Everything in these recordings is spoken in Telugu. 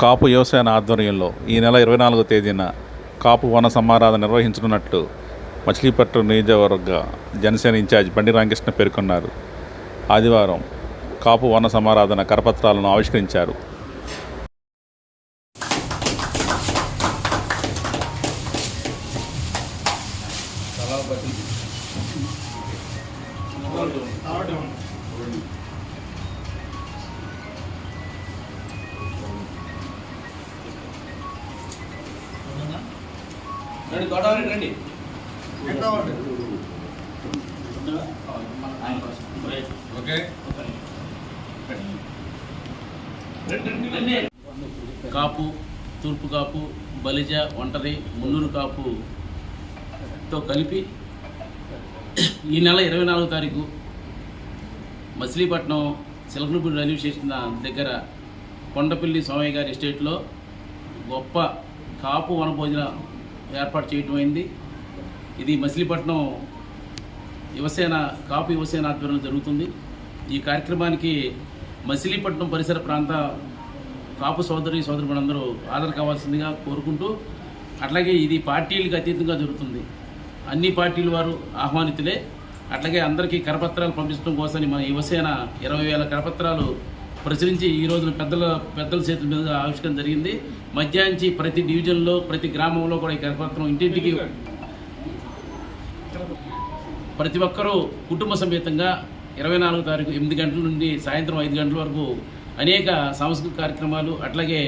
కాపు వ్యవసాయ ఆధ్వర్యంలో ఈ నెల ఇరవై నాలుగో తేదీన కాపు వన సమారాధన నిర్వహించనున్నట్లు మచిలీపట్నం నియోజకవర్గ జనసేన ఇన్ఛార్జ్ బండి రామకృష్ణ పేర్కొన్నారు. ఆదివారం కాపు వన సమారాధన కరపత్రాలను ఆవిష్కరించారు. రండి గోదావరి రండి. కాపు తూర్పు కాపు బలిజ ఒంటరి మున్నూరు తో కలిపి ఈ నెల ఇరవై నాలుగో తారీఖు మచిలీపట్నం చిలకలపూడి రైల్వే స్టేషన్ దగ్గర కొండపల్లి స్వామి గారి ఎస్టేట్లో గొప్ప కాపు వనభోజన ఏర్పాటు చేయటం అయింది. ఇది మచిలీపట్నం యువసేన కాపు యువసేన ఆధ్వర్యంలో జరుగుతుంది. ఈ కార్యక్రమానికి మచిలీపట్నం పరిసర ప్రాంత కాపు సోదరి సోదరులందరూ హాజరు కావాల్సిందిగా కోరుకుంటూ అట్లాగే ఇది పార్టీలకు అతీతంగా జరుగుతుంది. అన్ని పార్టీల వారు ఆహ్వానితులే. అట్లాగే అందరికీ కరపత్రాలు పంపించడం కోసమని మన యువసేన ఇరవై వేల కరపత్రాలు ప్రచురించి ఈ రోజున పెద్దల పెద్దల చేతుల మీద ఆవిష్కరణ జరిగింది. మధ్యాహ్నించి ప్రతి డివిజన్లో ప్రతి గ్రామంలో కూడా ఈ కరపత్రం ఇంటింటికి ప్రతి ఒక్కరూ కుటుంబ సమేతంగా ఇరవై నాలుగు తారీఖు ఎనిమిది గంటల నుండి సాయంత్రం ఐదు గంటల వరకు అనేక సాంస్కృతిక కార్యక్రమాలు అట్లాగే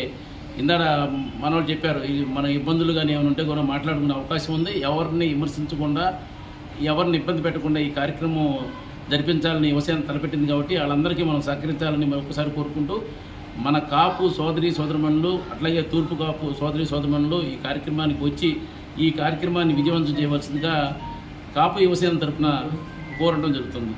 ఇందాడ మనవాళ్ళు చెప్పారు ఇది మన ఇబ్బందులు కానీ ఏమైనా ఉంటే కూడా మాట్లాడుకునే అవకాశం ఉంది. ఎవరిని విమర్శించకుండా ఎవరిని ఇబ్బంది పెట్టకుండా ఈ కార్యక్రమం జరిపించాలని యువసేన తలపెట్టింది కాబట్టి వాళ్ళందరికీ మనం సహకరించాలని మరొకసారి కోరుకుంటూ మన కాపు సోదరి సోదరుమణులు అట్లాగే తూర్పు కాపు సోదరి సోదరుమణులు ఈ కార్యక్రమానికి వచ్చి ఈ కార్యక్రమాన్ని విజయవంతం చేయవలసిందిగా కాపు యువసేన తరపున కోరడం జరుగుతుంది.